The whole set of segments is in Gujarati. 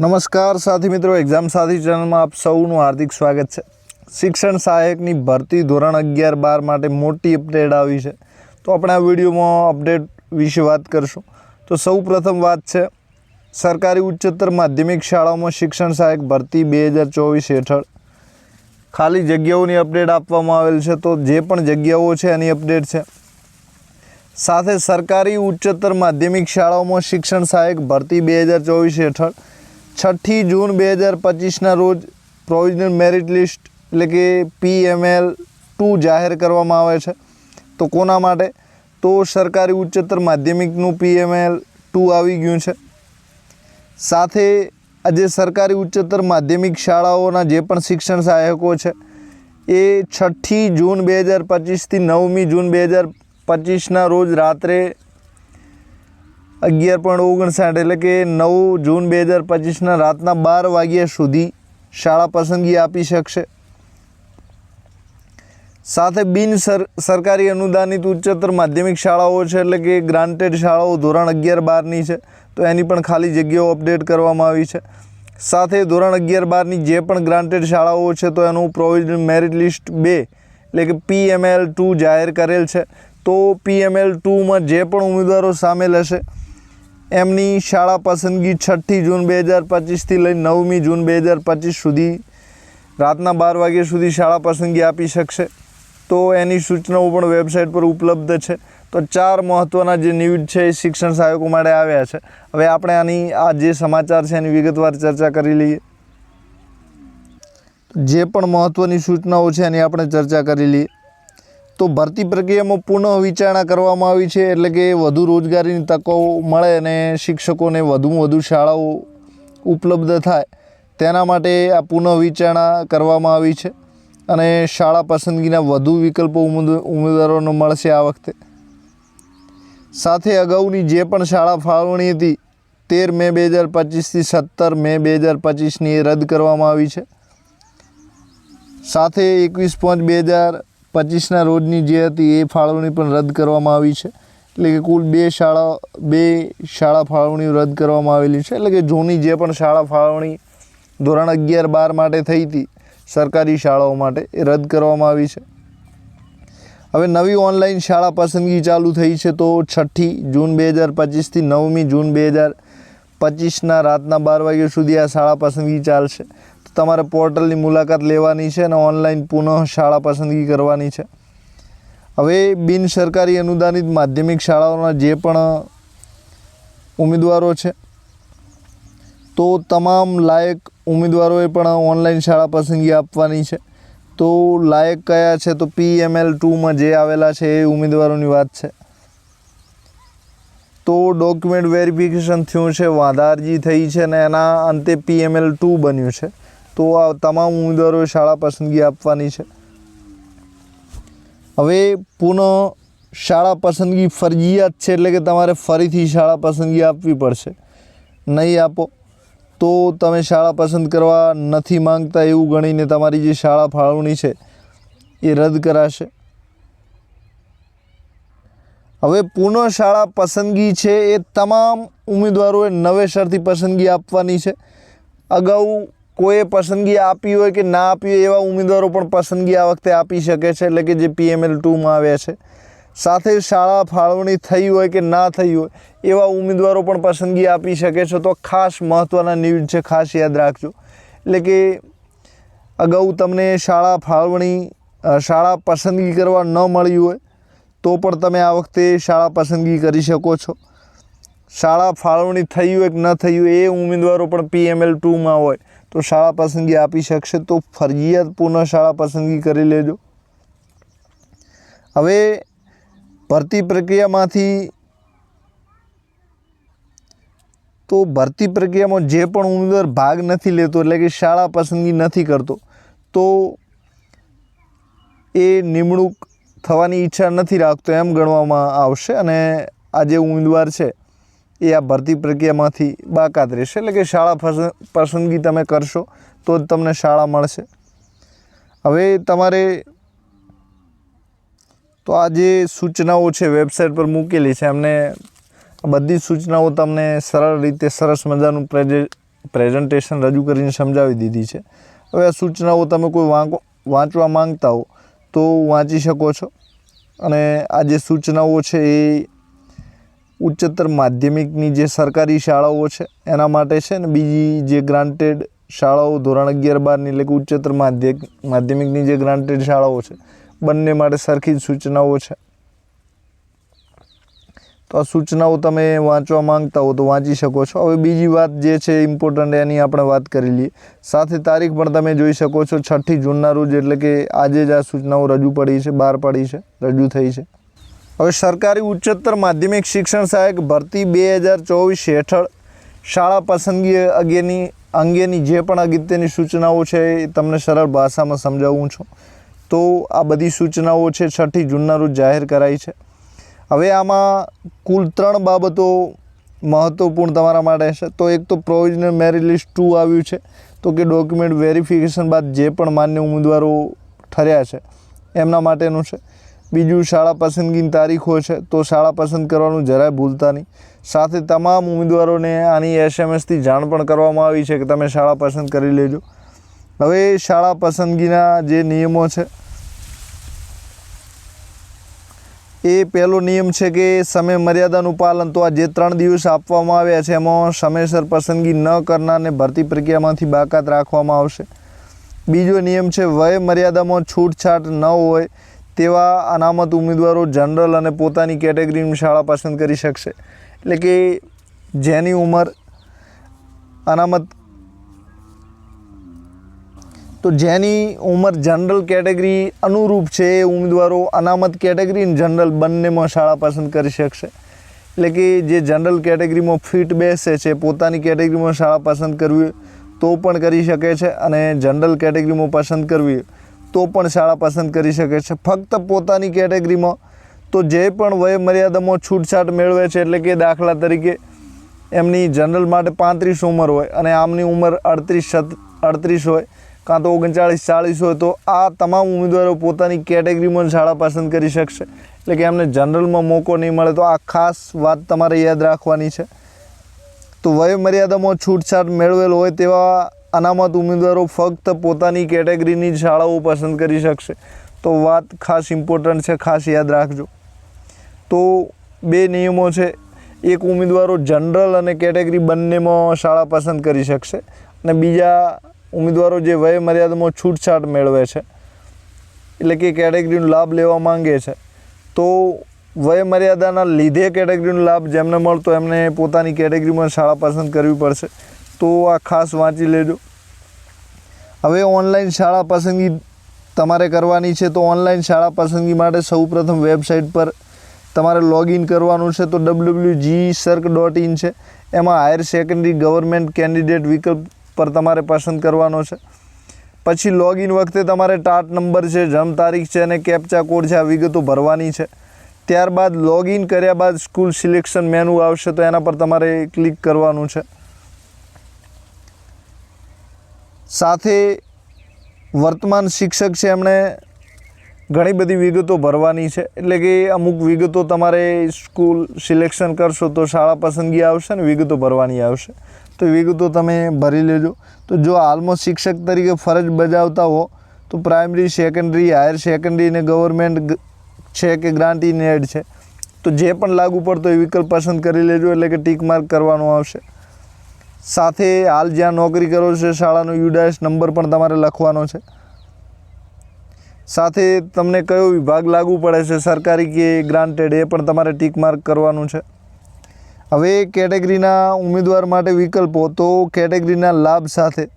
નમસ્કાર સાથી મિત્રો એક્ઝામ સાથી ચેનલમાં આપ સૌનું હાર્દિક સ્વાગત છે. શિક્ષણ સહાયકની ભરતી ધોરણ અગિયાર બાર માટે મોટી અપડેટ આવી છે. તો આપણે આ વિડીયોમાં અપડેટ વિશે વાત કરશું. તો સૌ પ્રથમ વાત છે, સરકારી ઉચ્ચતર માધ્યમિક શાળાઓમાં શિક્ષણ સહાયક ભરતી બે હજાર ચોવીસ હેઠળ ખાલી જગ્યાઓની અપડેટ આપવામાં આવેલ છે. તો જે પણ જગ્યાઓ છે એની અપડેટ છે. સાથે સરકારી ઉચ્ચતર માધ્યમિક શાળાઓમાં શિક્ષણ સહાયક ભરતી બે હજાર ચોવીસ હેઠળ છઠ્ઠી જૂન બે હજાર પચીસના રોજ પ્રોવિઝનલ મેરિટ લિસ્ટ એટલે કે પીએમએલ ટુ જાહેર કરવામાં આવે છે. તો કોના માટે? તો સરકારી ઉચ્ચતર માધ્યમિકનું પીએમએલ ટુ આવી ગયું છે. સાથે આજે સરકારી ઉચ્ચતર માધ્યમિક શાળાઓના જે પણ શિક્ષણ સહાયકો છે, એ છઠ્ઠી જૂન બે હજાર પચીસથી નવમી જૂન બે હજાર પચીસના રોજ રાત્રે અગિયાર પોઈન્ટ ઓગણસાઠ એટલે કે નવ જૂન બે હજાર પચીસના રાતના બાર વાગ્યા સુધી શાળા પસંદગી આપી શકશે. સાથે બિન સર, સરકારી અનુદાનિત ઉચ્ચતર માધ્યમિક શાળાઓ છે એટલે કે ગ્રાન્ટેડ શાળાઓ ધોરણ અગિયાર બારની છે, તો એની પણ ખાલી જગ્યાઓ અપડેટ કરવામાં આવી છે. સાથે ધોરણ અગિયાર બારની જે પણ ગ્રાન્ટેડ શાળાઓ છે, તો એનું પ્રોવિઝનલ મેરિટ લિસ્ટ બે એટલે કે પીએમએલ ટુ જાહેર કરેલ છે. તો પીએમએલ ટુમાં જે પણ ઉમેદવારો સામેલ હશે એમની શાળા પસંદગી છઠ્ઠી જૂન બે હજાર પચીસથી લઈ નવમી જૂન બે હજાર પચીસ સુધી રાતના બાર વાગ્યા સુધી શાળા પસંદગી આપી શકશે. તો એની સૂચનાઓ પણ વેબસાઇટ પર ઉપલબ્ધ છે. તો ચાર મહત્ત્વના જે ન્યૂઝ છે એ શિક્ષણ સહાયકો માટે આવ્યા છે. હવે આપણે આની, આ જે સમાચાર છે એની વિગતવાર ચર્ચા કરી લઈએ. જે પણ મહત્ત્વની સૂચનાઓ છે એની આપણે ચર્ચા કરી લઈએ. તો ભરતી પ્રક્રિયામાં પુનઃ વિચારણા કરવામાં આવી છે એટલે કે વધુ રોજગારીની તકો મળે અને શિક્ષકોને વધુમાં વધુ શાળાઓ ઉપલબ્ધ થાય, તેના માટે આ પુનઃ વિચારણા કરવામાં આવી છે અને શાળા પસંદગીના વધુ વિકલ્પો ઉમેદ- ઉમેદવારોને મળશે આ વખતે. સાથે અગાઉની જે પણ શાળા ફાળવણી હતી, તેર મે બે હજાર પચીસથી સત્તર મે બે હજાર પચીસની એ રદ કરવામાં આવી છે. સાથે એકવીસ પાંચ બે હજાર પચીસના રોજની જે હતી એ ફાળવણી પણ રદ કરવામાં આવી છે. એટલે કે કુલ બે શાળા બે શાળા ફાળવણી રદ કરવામાં આવેલી છે. એટલે કે જૂની જે પણ શાળા ફાળવણી ધોરણ અગિયાર બાર માટે થઈ હતી, સરકારી શાળાઓ માટે એ રદ કરવામાં આવી છે. હવે નવી ઓનલાઈન શાળા પસંદગી ચાલુ થઈ છે તો છઠ્ઠી જૂન બે હજાર પચીસથી નવમી જૂન બે હજાર પચીસના રાતના બાર વાગ્યા સુધી આ શાળા પસંદગી ચાલશે. તમારે પોર્ટલની મુલાકાત લેવાની છે અને ઓનલાઈન પુનઃ શાળા પસંદગી કરવાની છે. હવે બિન સરકારી અનુદાનિત માધ્યમિક શાળાઓના જે પણ ઉમેદવારો છે, તો તમામ લાયક ઉમેદવારોએ પણ ઓનલાઈન શાળા પસંદગી આપવાની છે. તો લાયક કયા છે? તો પીએમએલ ટુમાં જે આવેલા છે એ ઉમેદવારોની વાત છે. તો ડોક્યુમેન્ટ વેરિફિકેશન થયું છે વાંધા અરજી થઈ છે અને એના અંતે પીએમએલ ટુ બન્યું છે. તો આ તમામ ઉમેદવારોએ શાળા પસંદગી આપવાની છે. હવે પુનઃ શાળા પસંદગી ફરજિયાત છે એટલે કે તમારે ફરીથી શાળા પસંદગી આપવી પડશે. નહીં આપો તો તમે શાળા પસંદ કરવા નથી માંગતા એવું ગણીને તમારી જે શાળા ફાળવણી છે એ રદ કરાશે. હવે પુનઃ શાળા પસંદગી છે એ તમામ ઉમેદવારોએ નવેસરથી પસંદગી આપવાની છે. અગાઉ કોઈએ પસંદગી આપી હોય કે ના આપી હોય એવા ઉમેદવારો પણ પસંદગી આ વખતે આપી શકે છે, એટલે કે જે પીએમએલ ટુમાં આવ્યા છે. સાથે શાળા ફાળવણી થઈ હોય કે ના થઈ હોય, એવા ઉમેદવારો પણ પસંદગી આપી શકે છે. તો ખાસ મહત્ત્વના ન્યૂઝ છે, ખાસ યાદ રાખજો. એટલે કે અગાઉ તમને શાળા ફાળવણી શાળા પસંદગી કરવા ન મળી હોય, તો પણ તમે આ વખતે શાળા પસંદગી કરી શકો છો. શાળા ફાળવણી થઈ હોય કે ન થઈ હોય, એ ઉમેદવારો પણ પીએમએલ ટુમાં હોય. તો શાળા પસંદગી આપી શકશે તો ફરજિયાત પુનઃ શાળા પસંદગી કરી લેજો. હવે ભરતી પ્રક્રિયામાંથી તો ભરતી પ્રક્રિયામાં જે પણ ઉમેદવાર ભાગ નથી લેતો, એટલે કે શાળા પસંદગી નથી કરતો, તો એ નિમણૂક થવાની ઈચ્છા નથી રાખતો એમ ગણવામાં આવશે. અને આ જે ઉમેદવાર છે એ આ ભરતી પ્રક્રિયામાંથી બાકાત રહેશે. એટલે કે શાળા પસંદગી તમે કરશો તો જ તમને શાળા મળશે. હવે તમારે તો આ જે સૂચનાઓ છે, વેબસાઇટ પર મૂકેલી છે, એમને બધી સૂચનાઓ તમને સરળ રીતે સરસ મજાનું પ્રેજે, પ્રેઝન્ટેશન રજૂ કરીને સમજાવી દીધી છે. હવે આ સૂચનાઓ તમે કોઈ વાંકો, વાંચવા માંગતા હો તો વાંચી શકો છો. અને આ જે સૂચનાઓ છે એ ઉચ્ચતર માધ્યમિકની જે સરકારી શાળાઓ છે, એના માટે છે ને બીજી જે ગ્રાન્ટેડ શાળાઓ, ધોરણ અગિયાર બારની એટલે કે ઉચ્ચતર માધ્ય માધ્યમિકની જે ગ્રાન્ટેડ શાળાઓ છે, બંને માટે સરખી જ સૂચનાઓ છે. તો આ સૂચનાઓ તમે વાંચવા માંગતા હો તો વાંચી શકો છો. હવે બીજી વાત જે છે ઇમ્પોર્ટન્ટ એની આપણે વાત કરી લઈએ. સાથે તારીખ પણ તમે જોઈ શકો છો, છઠ્ઠી જૂનના રોજ એટલે કે આજે જ આ સૂચનાઓ રજૂ પડી છે, બહાર પડી છે, રજૂ થઈ છે. હવે સરકારી ઉચ્ચતર માધ્યમિક શિક્ષણ સહાયક ભરતી બે હજાર ચોવીસ હેઠળ શાળા પસંદગી અંગેની અંગેની જે પણ અગત્યની સૂચનાઓ છે એ તમને સરળ ભાષામાં સમજાવું છું. તો આ બધી સૂચનાઓ છે છઠ્ઠી જૂનના રોજ જાહેર કરાઈ છે. હવે આમાં કુલ ત્રણ બાબતો મહત્ત્વપૂર્ણ તમારા માટે છે. તો એક તો પ્રોવિઝનલ મેરિટ લિસ્ટ ટુ આવ્યું છે. તો કે ડોક્યુમેન્ટ વેરિફિકેશન બાદ જે પણ માન્ય ઉમેદવારો ઠર્યા છે, એમના માટેનું છે. બીજું શાળા પસંદગીની તારીખો છે, તો શાળા પસંદ કરવાનું જરાય ભૂલતા નહીં. સાથે તમામ ઉમેદવારોને આની એસએમએસથી જાણ પણ કરવામાં આવી છે કે તમે શાળા પસંદ કરી લેજો. હવે શાળા પસંદગીના જે નિયમો છે, એ પહેલો નિયમ છે કે સમય મર્યાદાનું પાલન, તો આ જે ત્રણ દિવસ આપવામાં આવ્યા છે, એમાં સમયસર પસંદગી ન કરનારને ભરતી પ્રક્રિયામાંથી બાકાત રાખવામાં આવશે. બીજો નિયમ છે, વય મર્યાદામાં છૂટછાટ ન હોય તેવા અનામત ઉમેદવારો જનરલ અને પોતાની કેટેગરીની શાળા પસંદ કરી શકશે. એટલે કે જેની ઉંમર અનામત તો જેની ઉંમર જનરલ કેટેગરી અનુરૂપ છે એ ઉમેદવારો અનામત કેટેગરી અને જનરલ બંનેમાં શાળા પસંદ કરી શકશે. એટલે કે જે જનરલ કેટેગરીમાં ફિટ બેસે છે, પોતાની કેટેગરીમાં શાળા પસંદ કરવી તો પણ કરી શકે છે અને જનરલ કેટેગરીમાં પસંદ કરવી તો પણ શાળા પસંદ કરી શકે છે. ફક્ત પોતાની કેટેગરીમાં તો જે પણ વય છૂટછાટ મેળવે છે, એટલે કે દાખલા તરીકે એમની જનરલ માટે પાંત્રીસ ઉંમર હોય અને આમની ઉંમર અડત્રીસ અડત્રીસ હોય, કાં તો ઓગણચાળીસ, ચાળીસ હોય, તો આ તમામ ઉમેદવારો પોતાની કેટેગરીમાં શાળા પસંદ કરી શકશે. એટલે કે એમને જનરલમાં મોકો નહીં મળે, તો આ ખાસ વાત તમારે યાદ રાખવાની છે. તો વય છૂટછાટ મેળવેલ હોય તેવા અનામત ઉમેદવારો ફક્ત પોતાની કેટેગરીની શાળાઓ પસંદ કરી શકશે. તો વાત ખાસ ઇમ્પોર્ટન્ટ છે, ખાસ યાદ રાખજો. તો બે નિયમો છે. એક ઉમેદવારો જનરલ અને કેટેગરી બંનેમાં શાળા પસંદ કરી શકશે અને બીજા ઉમેદવારો જે વય મર્યાદામાં છૂટછાટ મેળવે છે, એટલે કે કેટેગરીનો લાભ લેવા માંગે છે. તો વય મર્યાદાના લીધે કેટેગરીનો લાભ જેમને મળતો એમને પોતાની કેટેગરીમાં શાળા પસંદ કરવી પડશે. તો આ ખાસ વાંચી લેજો. હવે ઓનલાઈન શાળા પસંદગી તમારે કરવાની છે તો ઓનલાઈન શાળા પસંદગી માટે સૌપ્રથમ વેબસાઇટ પર તમારે લોગિન કરવાનું છે તો ડબલ્યુ જી સર્ક ડોટ ઇન છે. એમાં હાયર સેકન્ડરી ગવર્મેન્ટ કેન્ડિડેટ વિકલ્પ પર તમારે પસંદ કરવાનો છે. પછી લોગિન વખતે તમારે ટાટ નંબર છે, જન્મ તારીખ છે અને કેપ્ચા કોડ છે, આ વિગતો ભરવાની છે. ત્યારબાદ લોગિન કર્યા બાદ સ્કૂલ સિલેક્શન મેનુ આવશે તો એના પર તમારે ક્લિક કરવાનું છે. સાથે વર્તમાન શિક્ષક છે એમણે ઘણી બધી વિગતો ભરવાની છે. એટલે કે અમુક વિગતો તમારે સ્કૂલ સિલેક્શન કરશો તો શાળા પસંદગી આવશે ને વિગતો ભરવાની આવશે. તો વિગતો તમે ભરી લેજો. તો જો હાલમાં શિક્ષક તરીકે ફરજ બજાવતા હો, તો પ્રાઇમરી, સેકન્ડરી, હાયર સેકન્ડરી ને ગવર્મેન્ટ છે કે ગ્રાન્ટ ઇન એડ છે, તો જે પણ લાગુ પડતો એ વિકલ્પ પસંદ કરી લેજો. એટલે કે ટીક માર્ક કરવાનું આવશે. સાથે હાલ જ્યાં નોકરી કરો છો, શાળાનો યુડાયસ નંબર પણ તમારે લખવાનો છે. સાથે તમને કયો વિભાગ લાગુ પડે છે, સરકારી કે ગ્રાન્ટેડ, એ પણ તમારે ટીક માર્ક કરવાનું છે. હવે કેટેગરીના ઉમેદવાર માટે વિકલ્પો, તો કેટેગરીના લાભ સાથે.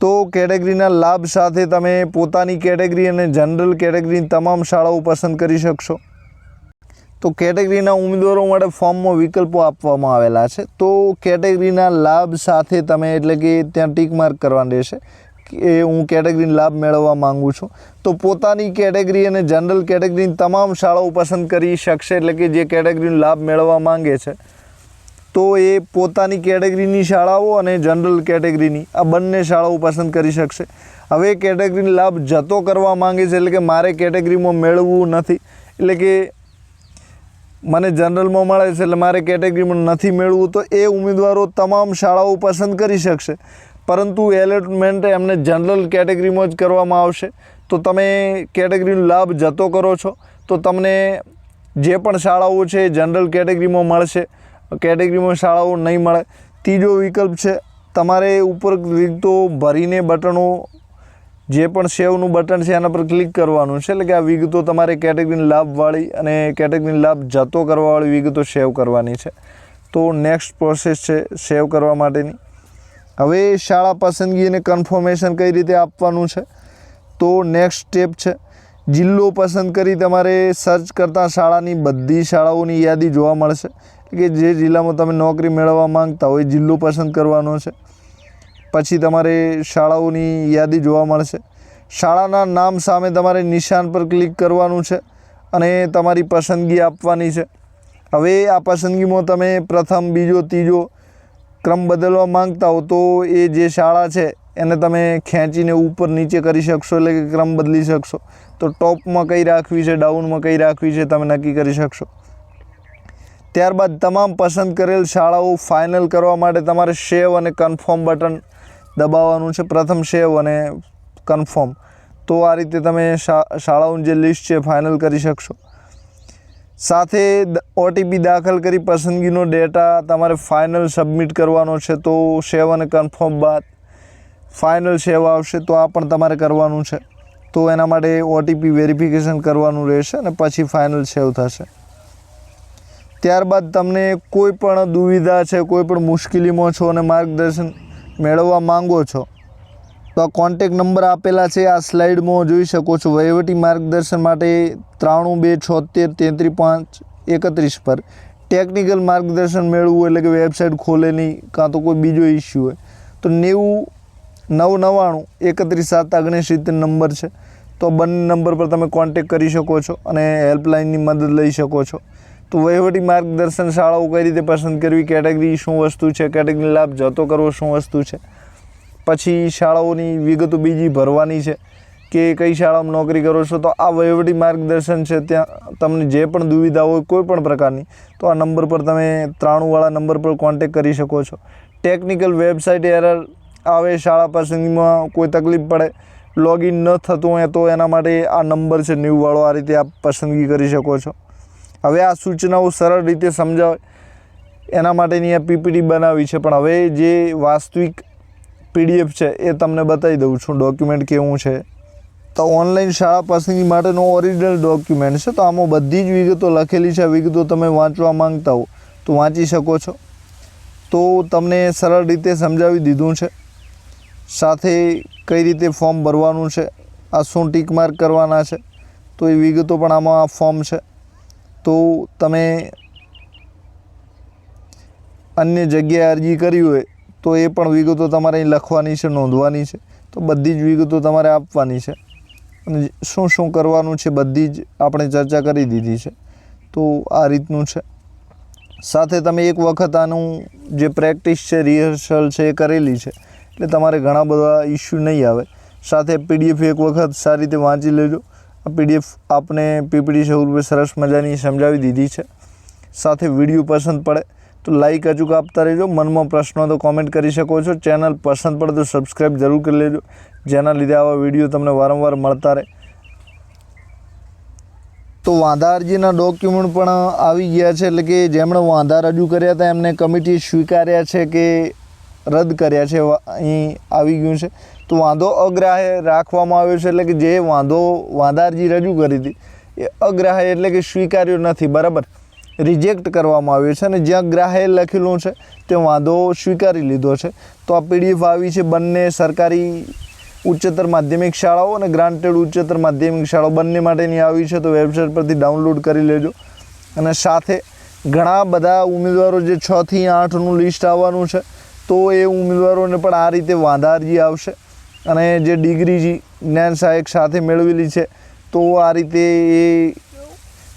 તો કેટેગરીના લાભ સાથે તમે પોતાની કેટેગરી અને જનરલ કેટેગરીની તમામ શાળાઓ પસંદ કરી શકશો. તો કેટેગરીના ઉમેદવારો માટે ફોર્મમાં વિકલ્પો આપવામાં આવેલા છે. તો કેટેગરીના લાભ સાથે તમે એટલે કે ત્યાં ટીક માર્ક કરવાનું રહેશે. કે હું કેટેગરીનો લાભ મેળવવા માગું છું. તો પોતાની કેટેગરી અને જનરલ કેટેગરીની તમામ શાળાઓ પસંદ કરી શકશે એટલે કે જે કેટેગરીનો લાભ મેળવવા માંગે છે. તો એ પોતાની કેટેગરીની શાળાઓ અને જનરલ કેટેગરીની આ બંને શાળાઓ પસંદ કરી શકશે. હવે કેટેગરીનો લાભ જતો કરવા માંગે છે એટલે કે મારે કેટેગરીમાં મેળવવું નથી. એટલે કે મને જનરલમાં મળે છે એટલે મારે કેટેગરીમાં નથી મેળવવું તો એ ઉમેદવારો તમામ શાળાઓ પસંદ કરી શકશે. પરંતુ એલોટમેન્ટ એમને જનરલ કેટેગરીમાં જ કરવામાં આવશે. તો તમે કેટેગરીનો લાભ જતો કરો છો. તો તમને જે પણ શાળાઓ છે એ જનરલ કેટેગરીમાં મળશે. કેટેગરીમાં શાળાઓ નહીં મળે. ત્રીજો વિકલ્પ છે, તમારે ઉપર વિગતો ભરીને બટનો જે પણ સેવનું બટન છે એના પર ક્લિક કરવાનું છે. એટલે કે આ વિગતો તમારે કેટેગરીની લાભવાળી અને કેટેગરીની લાભ જતો કરવાવાળી વિગતો સેવ કરવાની છે. તો નેક્સ્ટ પ્રોસેસ છે સેવ કરવા માટેની. હવે શાળા પસંદગી અને કન્ફર્મેશન કઈ રીતે આપવાનું છે? તો નેક્સ્ટ સ્ટેપ છે. જિલ્લો પસંદ કરી તમારે સર્ચ કરતાં શાળાની બધી શાળાઓની યાદી જોવા મળશે. કે જે જિલ્લામાં તમે નોકરી મેળવવા માંગતા હોય જિલ્લો પસંદ કરવાનો છે. પછી તમારે શાળાઓની યાદી જોવા મળશે. શાળાના નામ સામે તમારે નિશાન પર ક્લિક કરવાનું છે અને તમારી પસંદગી આપવાની છે. હવે આ પસંદગીમાં તમે પ્રથમ, બીજો, ત્રીજો ક્રમ બદલવા માંગતા હો તો એ જે શાળા છે એને તમે ખેંચીને ઉપર નીચે કરી શકશો એટલે કે ક્રમ બદલી શકશો. તો ટોપમાં કઈ રાખવી છે, ડાઉનમાં કઈ રાખવી છે તમે નક્કી કરી શકશો. ત્યારબાદ તમામ પસંદ કરેલ શાળાઓ ફાઇનલ કરવા માટે તમારે સેવ અને કન્ફર્મ બટન દબાવવાનું છે, પ્રથમ સેવ અને કન્ફર્મ તો આ રીતે તમે શાળાઓની જે લિસ્ટ છે ફાઇનલ કરી શકશો. સાથે ઓટીપી દાખલ કરી પસંદગીનો ડેટા તમારે ફાઇનલ સબમિટ કરવાનો છે, તો સેવ અને કન્ફર્મ બાદ ફાઇનલ સેવ આવશે, તો આ પણ તમારે કરવાનું છે. તો એના માટે ઓટીપી વેરિફિકેશન કરવાનું રહેશે અને પછી ફાઇનલ સેવ થશે. ત્યારબાદ તમને કોઈ પણ દુવિધા છે, કોઈ પણ મુશ્કેલીમાં છો અને માર્ગદર્શન મેળવવા માંગો છો, તો આ કોન્ટેક નંબર આપેલા છે. આ સ્લાઇડમાં જોઈ શકો છો. વહીવટી માર્ગદર્શન માટે ત્રાણું બે છોતેર તેત્રીસ પાંચ એકત્રીસ પર. ટેકનિકલ માર્ગદર્શન મેળવવું એટલે કે વેબસાઇટ ખોલેલી કાં તો કોઈ બીજો ઇસ્યુ હોય. તો નેવું, નવ નવ્વાણું એકત્રીસ સાત ઓગણીસ સિત્તેર નંબર છે. તો બંને નંબર પર તમે કોન્ટેક કરી શકો છો અને હેલ્પલાઇનની મદદ લઈ શકો છો. તો વહીવટી માર્ગદર્શન શાળાઓ કઈ રીતે પસંદ કરવી? કેટેગરી શું વસ્તુ છે? કેટેગરી લાભ જતો કરવો શું વસ્તુ છે? પછી શાળાઓની વિગતો બીજી ભરવાની છે કે કઈ શાળામાં નોકરી કરો છો? તો આ વહીવટી માર્ગદર્શન છે. ત્યાં તમને જે પણ દુવિધા હોય, કોઈ પણ પ્રકારની, તો આ નંબર પર તમે ત્રાણુંવાળા નંબર પર કોન્ટેક કરી શકો છો. ટેકનિકલ વેબસાઇટ એરર આવે, શાળા પસંદગીમાં કોઈ તકલીફ પડે લોગિન ન થતું હોય, તો એના માટે આ નંબર છે. ન્યૂવાળો આ રીતે આપ પસંદગી કરી શકો છો. હવે આ સૂચનાઓ સરળ રીતે સમજાવે. એના માટેની આ પીપીટી બનાવી છે, પણ હવે જે વાસ્તવિક પીડીએફ છે એ તમને બતાવી દઉં છું, ડોક્યુમેન્ટ કેવું છે. તો ઓનલાઈન શાળા પસંદગી માટેનો ઓરિજિનલ ડોક્યુમેન્ટ છે, તો આમાં બધી જ વિગતો લખેલી છે વિગતો તમે વાંચવા માંગતા હો, તો વાંચી શકો છો. તો તમને સરળ રીતે સમજાવી દીધું છે. સાથે કઈ રીતે ફોર્મ ભરવાનું છે, આ શું ટીક માર્ક કરવાના છે, તો એ વિગતો પણ આમાં આ ફોર્મ છે. તો તમે અન્ય જગ્યાએ અરજી કરી હોય, તો એ પણ વિગતો તમારે અહીં લખવાની છે, નોંધવાની છે. તો બધી જ વિગતો તમારે આપવાની છે. અને શું શું કરવાનું છે, બધી જ આપણે ચર્ચા કરી દીધી છે. તો આ રીતનું છે. સાથે તમે એક વખત આનું જે પ્રેક્ટિસ છે, રિહર્સલ છે, એ કરેલી છે. એટલે તમારે ઘણા બધા ઇસ્યુ નહીં આવે. સાથે પીડીએફ એક વખત સારી રીતે વાંચી લેજો. પીડીએફ આપને પીપીડી સ્વરૂપે સરસ મજાની સમજાવી દીધી છે. સાથે વીડિયો પસંદ પડે તો લાઈક અચૂક આપતા રહેજો. મનમાં પ્રશ્નો તો કોમેન્ટ કરી શકો છો. ચેનલ પસંદ પડે તો સબસ્ક્રાઈબ જરૂર કરી લેજો. જેના લીધે આવા વીડિયો તમને વારંવાર મળતા રહે. તો વાંધા અરજીના ડોક્યુમેન્ટ પણ આવી ગયા છે, એટલે કે જેમણે વાંધા રજૂ કર્યા હતા, એમને કમિટી સ્વીકાર્યા છે કે રદ કર્યા છે અહીં આવી ગયું છે. તો વાંધો અગ્રાહ્ય રાખવામાં આવ્યો છે એટલે કે જે વાંધો વાંધારજી રજૂ કરી હતી, એ અગ્રાહ્ય એટલે કે સ્વીકાર્યો નથી, બરાબર? રિજેક્ટ કરવામાં આવ્યો છે અને જ્યાં ગ્રાહે લખેલું છે તે વાંધો સ્વીકારી લીધો છે. તો આ પીડીએફ આવી છે બંને સરકારી ઉચ્ચતર માધ્યમિક શાળાઓ અને ગ્રાન્ટેડ ઉચ્ચતર માધ્યમિક શાળાઓ. બંને માટેની આવી છે તો વેબસાઇટ પરથી ડાઉનલોડ કરી લેજો. અને સાથે ઘણા બધા ઉમેદવારો જે છથી આઠનું લિસ્ટ આવવાનું છે, તો એ ઉમેદવારોને પણ આ રીતે વાંધા અરજી આવશે. અને જે ડિગ્રી જ્ઞાન સહાયક સાથે મેળવેલી છે, તો આ રીતે એ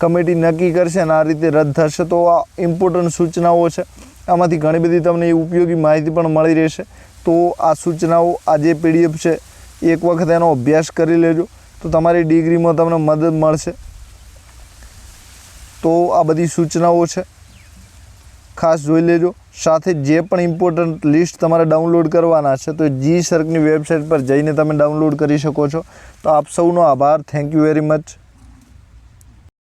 કમિટી નક્કી કરશે અને આ રીતે રદ થશે. તો આ ઇમ્પોર્ટન્ટ સૂચનાઓ છે. આમાંથી ઘણી બધી તમને ઉપયોગી માહિતી પણ મળી રહેશે. તો આ સૂચનાઓ, આ જે પીડીએફ છે, એક વખત એનો અભ્યાસ કરી લેજો. તો તમારી ડિગ્રીમાં તમને મદદ મળશે. તો આ બધી સૂચનાઓ છે. ખાસ જોઈ લેજો. સાથે જે પણ ઇમ્પોર્ટન્ટ લિસ્ટ તમારે ડાઉનલોડ કરવાના છે, તો જી સર્કની વેબસાઇટ પર જઈને તમે ડાઉનલોડ કરી શકો છો. તો આપ સૌનો આભાર. Thank you very much